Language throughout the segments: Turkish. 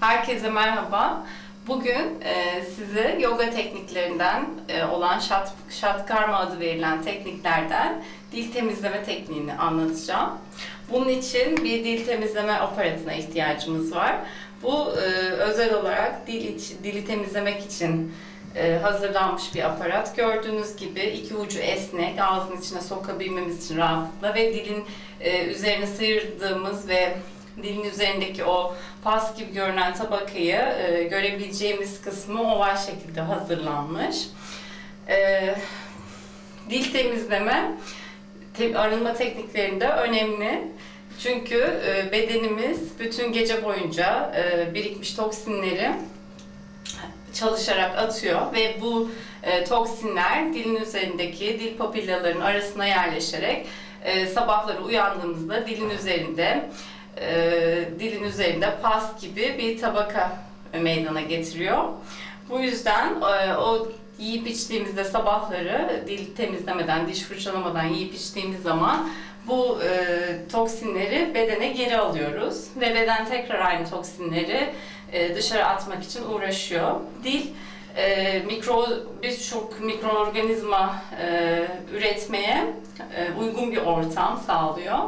Herkese merhaba. Bugün e, size yoga tekniklerinden e, olan şat, şatkarma adı verilen tekniklerden dil temizleme tekniğini anlatacağım. Bunun için bir dil temizleme aparatına ihtiyacımız var. Bu e, özel olarak dil iç, dili temizlemek için e, hazırlanmış bir aparat. Gördüğünüz gibi iki ucu esnek, ağzın içine sokabilmemiz için rahatlıkla ve dilin e, üzerine sıyırdığımız ve dilin üzerindeki o pas gibi görünen tabakayı e, görebileceğimiz kısmı oval şekilde hazırlanmış. E, dil temizleme te- arınma tekniklerinde önemli. Çünkü e, bedenimiz bütün gece boyunca e, birikmiş toksinleri çalışarak atıyor ve bu e, toksinler dilin üzerindeki dil papillaların arasına yerleşerek e, sabahları uyandığımızda dilin üzerinde e, dilin üzerinde pas gibi bir tabaka meydana getiriyor. Bu yüzden e, o yiyip içtiğimizde sabahları dil temizlemeden, diş fırçalamadan yiyip içtiğimiz zaman bu e, toksinleri bedene geri alıyoruz ve beden tekrar aynı toksinleri e, dışarı atmak için uğraşıyor. Dil e, mikro birçok mikroorganizma e, üretmeye e, uygun bir ortam sağlıyor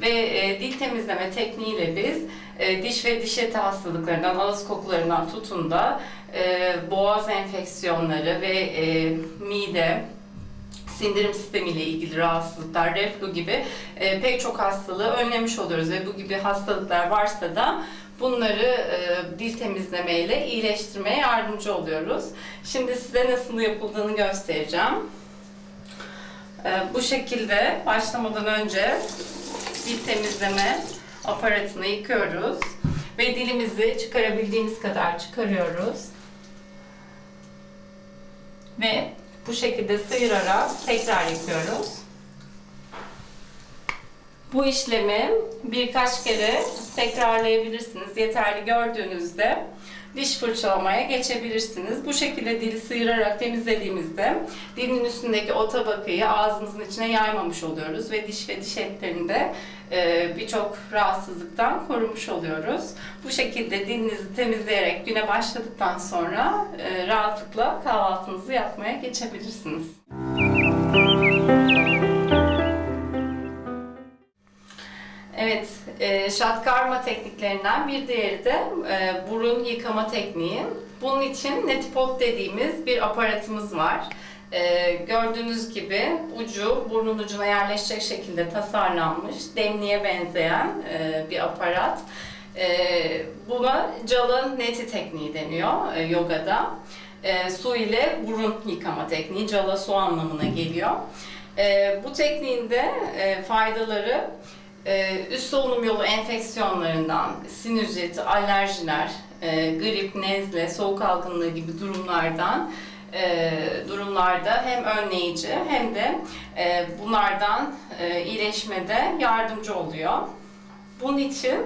ve e, dil temizleme tekniğiyle biz e, diş ve diş eti hastalıklarından, ağız kokularından tutun da e, boğaz enfeksiyonları ve e, mide, sindirim sistemiyle ilgili rahatsızlıklar, reflü gibi e, pek çok hastalığı önlemiş oluyoruz ve bu gibi hastalıklar varsa da bunları e, dil temizlemeyle iyileştirmeye yardımcı oluyoruz. Şimdi size nasıl yapıldığını göstereceğim. E, bu şekilde başlamadan önce dil temizleme aparatını yıkıyoruz ve dilimizi çıkarabildiğimiz kadar çıkarıyoruz. Ve bu şekilde sıyırarak tekrar yıkıyoruz. Bu işlemi birkaç kere tekrarlayabilirsiniz. Yeterli gördüğünüzde diş fırçalamaya geçebilirsiniz. Bu şekilde dili sıyırarak temizlediğimizde dilin üstündeki o tabakayı ağzımızın içine yaymamış oluyoruz ve diş ve diş etlerinde e, birçok rahatsızlıktan korumuş oluyoruz. Bu şekilde dilinizi temizleyerek güne başladıktan sonra e, rahatlıkla kahvaltınızı yapmaya geçebilirsiniz. Evet, şatkarma tekniklerinden bir diğeri de e, burun yıkama tekniği. Bunun için netipot dediğimiz bir aparatımız var. E, gördüğünüz gibi ucu burnun ucuna yerleşecek şekilde tasarlanmış, demliğe benzeyen e, bir aparat. E, buna calı neti tekniği deniyor e, yogada. E, su ile burun yıkama tekniği, cala su anlamına geliyor. E, bu tekniğin de e, faydaları ee, üst solunum yolu enfeksiyonlarından, sinüzit, alerjiler, e, grip, nezle, soğuk algınlığı gibi durumlardan e, durumlarda hem önleyici hem de e, bunlardan iyileşmede yardımcı oluyor. Bunun için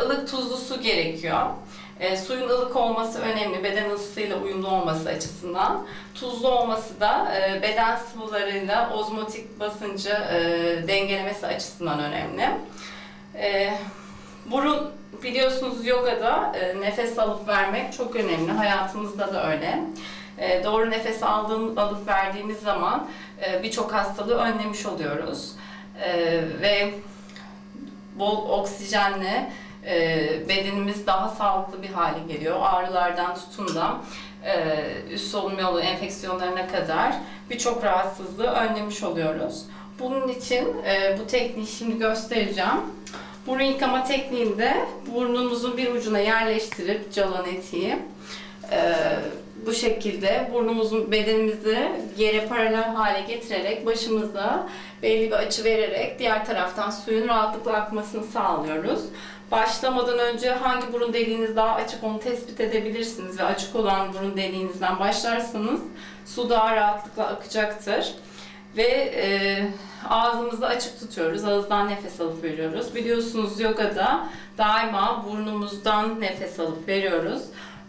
ılık tuzlu su gerekiyor. E, suyun ılık olması önemli, beden ısısıyla uyumlu olması açısından. Tuzlu olması da e, beden sıvılarıyla ozmotik basıncı e, dengelemesi açısından önemli. E, burun biliyorsunuz yogada e, nefes alıp vermek çok önemli. Hayatımızda da öyle. E, doğru nefes aldığım, alıp verdiğimiz zaman e, birçok hastalığı önlemiş oluyoruz. E, ve bol oksijenle e, bedenimiz daha sağlıklı bir hale geliyor. Ağrılardan tutun da e, üst solunum yolu enfeksiyonlarına kadar birçok rahatsızlığı önlemiş oluyoruz. Bunun için e, bu tekniği şimdi göstereceğim. Burun yıkama tekniğinde burnumuzun bir ucuna yerleştirip calan etiği e, bu şekilde burnumuzun bedenimizi yere paralel hale getirerek başımıza belli bir açı vererek diğer taraftan suyun rahatlıkla akmasını sağlıyoruz. Başlamadan önce hangi burun deliğiniz daha açık onu tespit edebilirsiniz ve açık olan burun deliğinizden başlarsanız su daha rahatlıkla akacaktır. Ve e, ağzımızı açık tutuyoruz. Ağızdan nefes alıp veriyoruz. Biliyorsunuz yogada daima burnumuzdan nefes alıp veriyoruz.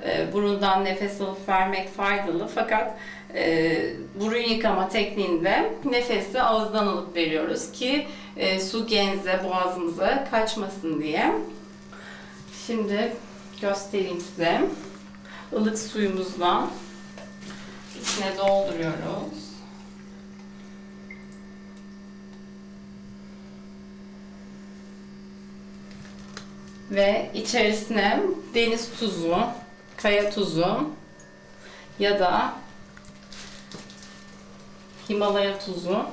E, burundan nefes alıp vermek faydalı fakat e, burun yıkama tekniğinde nefesi ağızdan alıp veriyoruz ki e, su genze boğazımıza kaçmasın diye. Şimdi göstereyim size. Ilık suyumuzla içine dolduruyoruz. Ve içerisine deniz tuzu, kaya tuzu ya da Himalaya tuzu.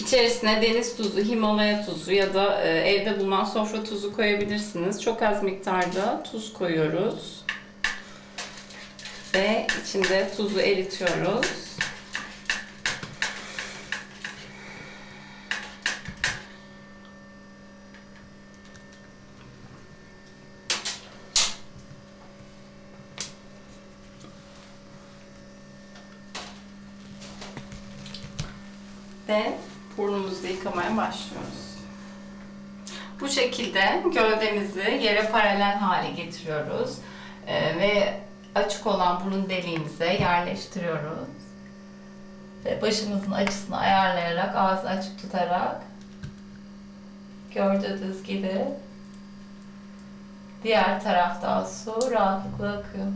İçerisine deniz tuzu, Himalaya tuzu ya da e, evde bulunan sofra tuzu koyabilirsiniz. Çok az miktarda tuz koyuyoruz. Ve içinde tuzu eritiyoruz. Ve burnumuzu yıkamaya başlıyoruz. Bu şekilde gövdemizi yere paralel hale getiriyoruz. Ee, ve açık olan burun deliğimize yerleştiriyoruz. Ve başımızın açısını ayarlayarak, ağzı açık tutarak gördüğünüz gibi diğer taraftan su rahatlıkla akıyor.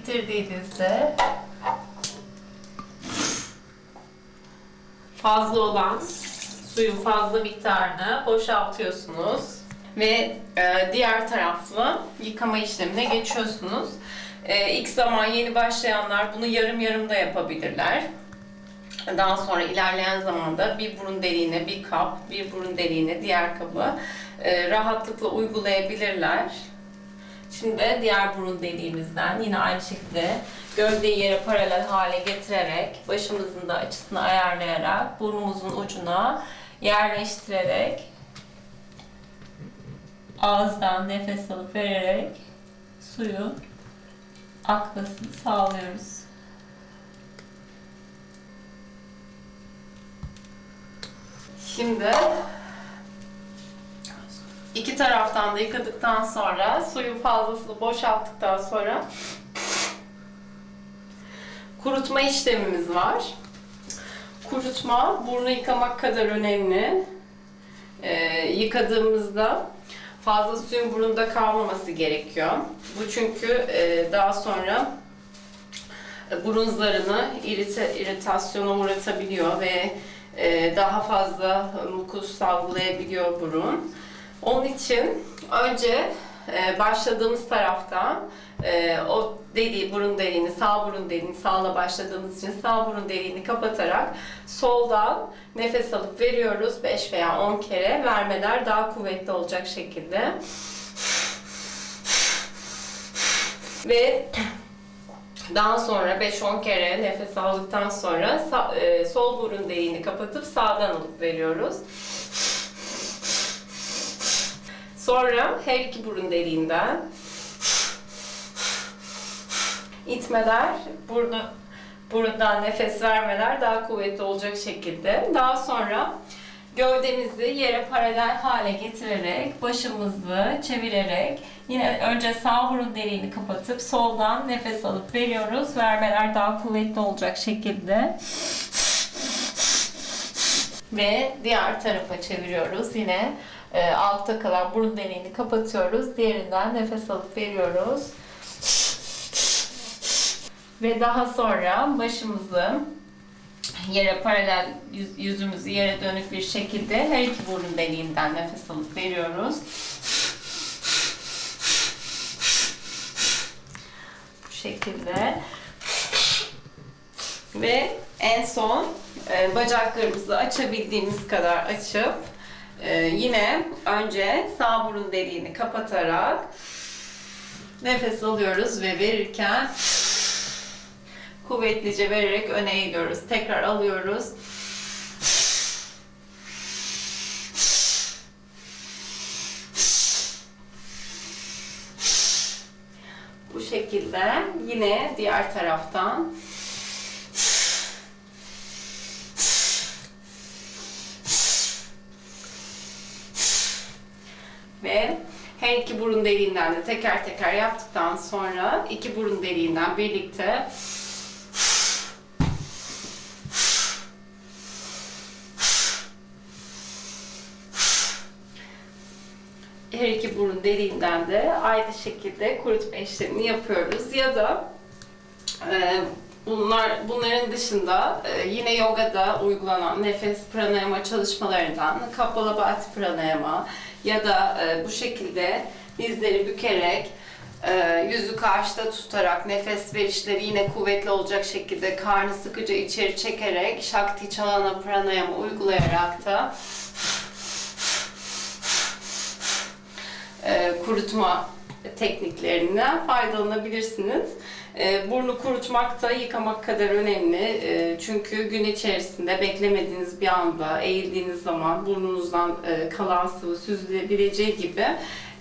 Bitirdiğinizde fazla olan suyun fazla miktarını boşaltıyorsunuz ve e, diğer taraflı yıkama işlemine geçiyorsunuz. E, ilk zaman yeni başlayanlar bunu yarım yarım da yapabilirler. Daha sonra ilerleyen zamanda bir burun deliğine bir kap, bir burun deliğine diğer kabı e, rahatlıkla uygulayabilirler. Şimdi diğer burun deliğimizden yine aynı şekilde gövdeyi yere paralel hale getirerek başımızın da açısını ayarlayarak burnumuzun ucuna yerleştirerek ağızdan nefes alıp vererek suyun akmasını sağlıyoruz. Şimdi iki taraftan da yıkadıktan sonra suyun fazlasını boşalttıktan sonra kurutma işlemimiz var. Kurutma burnu yıkamak kadar önemli. Ee, yıkadığımızda fazla suyun burunda kalmaması gerekiyor. Bu çünkü e, daha sonra burun zarını irite, iritasyona uğratabiliyor ve e, daha fazla mukus salgılayabiliyor burun. Onun için önce e, başladığımız taraftan e, o deliği, burun deliğini, sağ burun deliğini sağla başladığımız için sağ burun deliğini kapatarak soldan nefes alıp veriyoruz 5 veya 10 kere. Vermeler daha kuvvetli olacak şekilde. Ve daha sonra 5-10 kere nefes aldıktan sonra e, sol burun deliğini kapatıp sağdan alıp veriyoruz. Sonra her iki burun deliğinden itmeler, burnu burundan nefes vermeler daha kuvvetli olacak şekilde. Daha sonra gövdemizi yere paralel hale getirerek, başımızı çevirerek yine önce sağ burun deliğini kapatıp soldan nefes alıp veriyoruz. Vermeler daha kuvvetli olacak şekilde. Ve diğer tarafa çeviriyoruz. Yine e, altta kalan burun deliğini kapatıyoruz. Diğerinden nefes alıp veriyoruz. Ve daha sonra başımızı yere paralel yüz, yüzümüzü yere dönük bir şekilde her iki burun deliğinden nefes alıp veriyoruz. Bu şekilde. Ve en son e, bacaklarımızı açabildiğimiz kadar açıp e, yine önce sağ burun deliğini kapatarak nefes alıyoruz ve verirken kuvvetlice vererek öne eğiliyoruz. Tekrar alıyoruz. Bu şekilde yine diğer taraftan ve Her iki burun deliğinden de teker teker yaptıktan sonra iki burun deliğinden birlikte her iki burun deliğinden de aynı şekilde kurutma işlemini yapıyoruz. Ya da e, bunlar bunların dışında e, yine yogada uygulanan nefes pranayama çalışmalarından kapalabhati pranayama ya da e, bu şekilde dizleri bükerek e, yüzü karşıda tutarak nefes verişleri yine kuvvetli olacak şekilde karnı sıkıca içeri çekerek Shakti Chalana pranayama uygulayarak da e, kurutma tekniklerinden faydalanabilirsiniz. E, burnu kurutmak da yıkamak kadar önemli. E, çünkü gün içerisinde beklemediğiniz bir anda eğildiğiniz zaman burnunuzdan e, kalan sıvı süzülebileceği gibi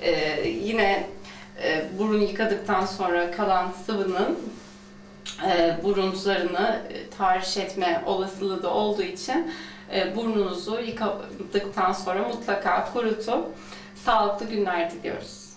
e, yine e, burun yıkadıktan sonra kalan sıvının e, burunlarını e, tahriş etme olasılığı da olduğu için burnunuzu yıkadıktan sonra mutlaka kurutup sağlıklı günler diliyoruz.